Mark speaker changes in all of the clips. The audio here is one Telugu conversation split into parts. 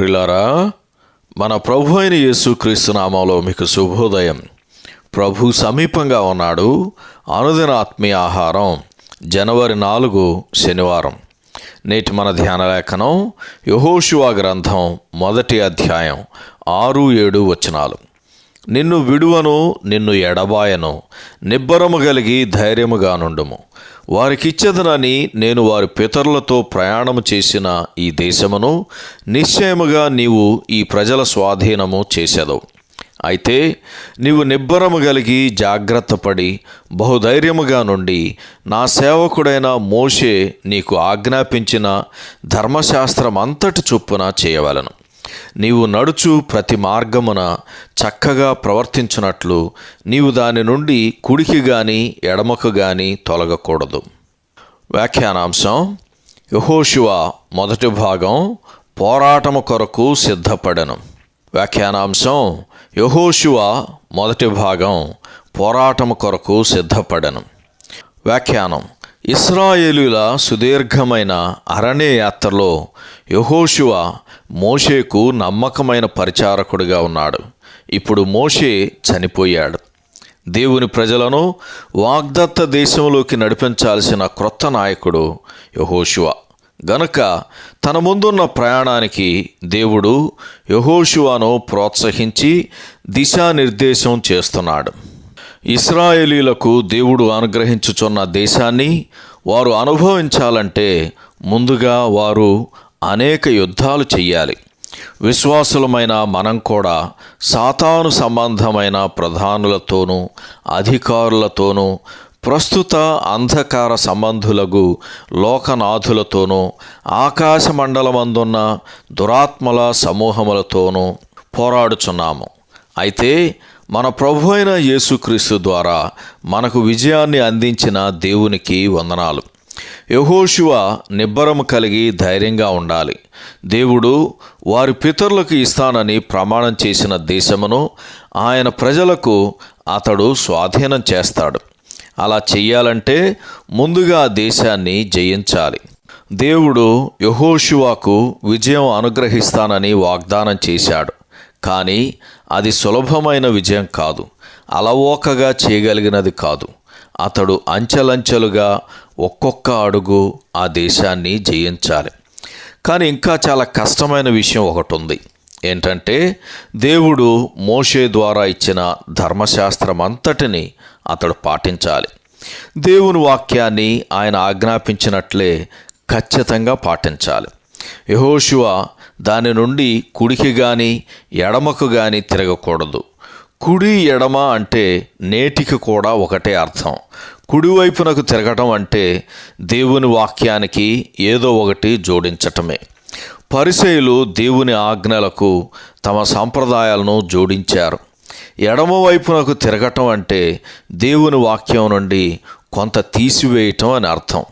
Speaker 1: ప్రిలారా మన ప్రభు అయిన యేసుక్రీస్తు నామంలో మీకు శుభోదయం. ప్రభు సమీపంగా ఉన్నాడు. అనుదిన ఆత్మీయ ఆహారం జనవరి నాలుగు శనివారం. నేటి మన ధ్యాన లేఖనం యహోశివా గ్రంథం మొదటి అధ్యాయం ఆరు ఏడు వచనాలు. నిన్ను విడువను నిన్ను ఎడబాయను. నిబ్బరము కలిగి ధైర్యముగానుండము. నుండుము నేను వారి పితరులతో ప్రయాణము చేసిన ఈ దేశమును నిశ్చయముగా నీవు ఈ ప్రజల స్వాధీనము చేసేదవు. అయితే నీవు నిబ్బరము కలిగి జాగ్రత్తపడి బహుధైర్యముగా నుండి నా సేవకుడైన మోషే నీకు ఆజ్ఞాపించిన ధర్మశాస్త్రం అంతటి చొప్పున చేయవలను. నీవు నడుచు ప్రతి మార్గమున చక్కగా ప్రవర్తించినట్లు నీవు దాని నుండి కుడికి గాని ఎడమకు గాని తొలగకూడదు. వ్యాఖ్యానాంశం యహోశివ మొదటి భాగం పోరాటము కొరకు సిద్ధపడను. వ్యాఖ్యానాంశం యహోశివ మొదటి భాగం పోరాటము కొరకు సిద్ధపడను. వ్యాఖ్యానం ఇస్రాయేలుల సుదీర్ఘమైన అరణ్య యాత్రలో యహోషువ మోషేకు నమ్మకమైన పరిచారకుడిగా ఉన్నాడు. ఇప్పుడు మోషే చనిపోయాడు. దేవుని ప్రజలను వాగ్దత్త దేశంలోకి నడిపించాల్సిన క్రొత్త నాయకుడు యహోశివ గనుక తన ముందున్న ప్రయాణానికి దేవుడు యహోశివాను ప్రోత్సహించి దిశానిర్దేశం చేస్తున్నాడు. ఇస్రాయేలీలకు దేవుడు అనుగ్రహించుచున్న దేశాన్ని వారు అనుభవించాలంటే ముందుగా వారు అనేక యుద్ధాలు చెయ్యాలి. విశ్వాసులమైన మనం కూడా సాతాను సంబంధమైన ప్రధానులతోనూ అధికారులతోనూ ప్రస్తుత అంధకార సంబంధులకు లోకనాథులతోనూ ఆకాశమండలమందున్న దురాత్మల సమూహములతోనూ పోరాడుచున్నాము. అయితే మన ప్రభు అయిన యేసుక్రీస్తు ద్వారా మనకు విజయాన్ని అందించిన దేవునికి వందనాలు. యహోశివ నిబ్బరము కలిగి ధైర్యంగా ఉండాలి. దేవుడు వారి పితరులకు ఇస్తానని ప్రమాణం చేసిన దేశమును ఆయన ప్రజలకు అతడు స్వాధీనం చేస్తాడు. అలా చెయ్యాలంటే ముందుగా ఆ దేశాన్ని జయించాలి. దేవుడు యహోశివాకు విజయం అనుగ్రహిస్తానని వాగ్దానం చేశాడు. కానీ అది సులభమైన విజయం కాదు. అలవోకగా చేయగలిగినది కాదు. అతడు అంచెలంచెలుగా ఒక్కొక్క అడుగు ఆ దేశాన్ని జయించాలి. కానీ ఇంకా చాలా కష్టమైన విషయం ఒకటి ఉంది ఏంటంటే దేవుడు మోషే ద్వారా ఇచ్చిన ధర్మశాస్త్రం అంతటిని అతడు పాటించాలి. దేవుని వాక్యాన్ని ఆయన ఆజ్ఞాపించినట్లే ఖచ్చితంగా పాటించాలి. యహోశివ దాని నుండి కుడికి కానీ ఎడమకు కానీ తిరగకూడదు. కుడి ఎడమ అంటే నేటికి కూడా ఒకటే అర్థం. కుడివైపునకు తిరగటం అంటే దేవుని వాక్యానికి ఏదో ఒకటి జోడించటమే. పరిసయులు దేవుని ఆజ్ఞలకు తమ సాంప్రదాయాలను జోడించారు. ఎడమ వైపునకు తిరగటం అంటే దేవుని వాక్యం నుండి కొంత తీసివేయటం అని అర్థం.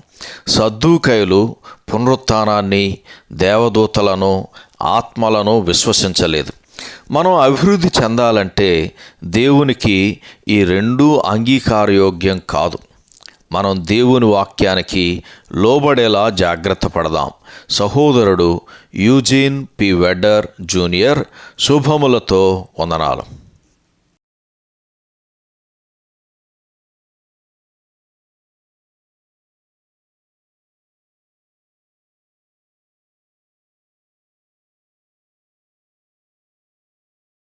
Speaker 1: సద్దూకయులు పునరుత్నాన్ని దేవదూతలను ఆత్మలను విశ్వసించలేదు. మనం అభివృద్ధి చెందాలంటే దేవునికి ఈ రెండూ అంగీకారయోగ్యం కాదు. మనం దేవుని వాక్యానికి లోబడేలా జాగ్రత్త పడదాం. సహోదరుడు యూజీన్ పి వెడ్డర్ జూనియర్ శుభములతో వందనాలు.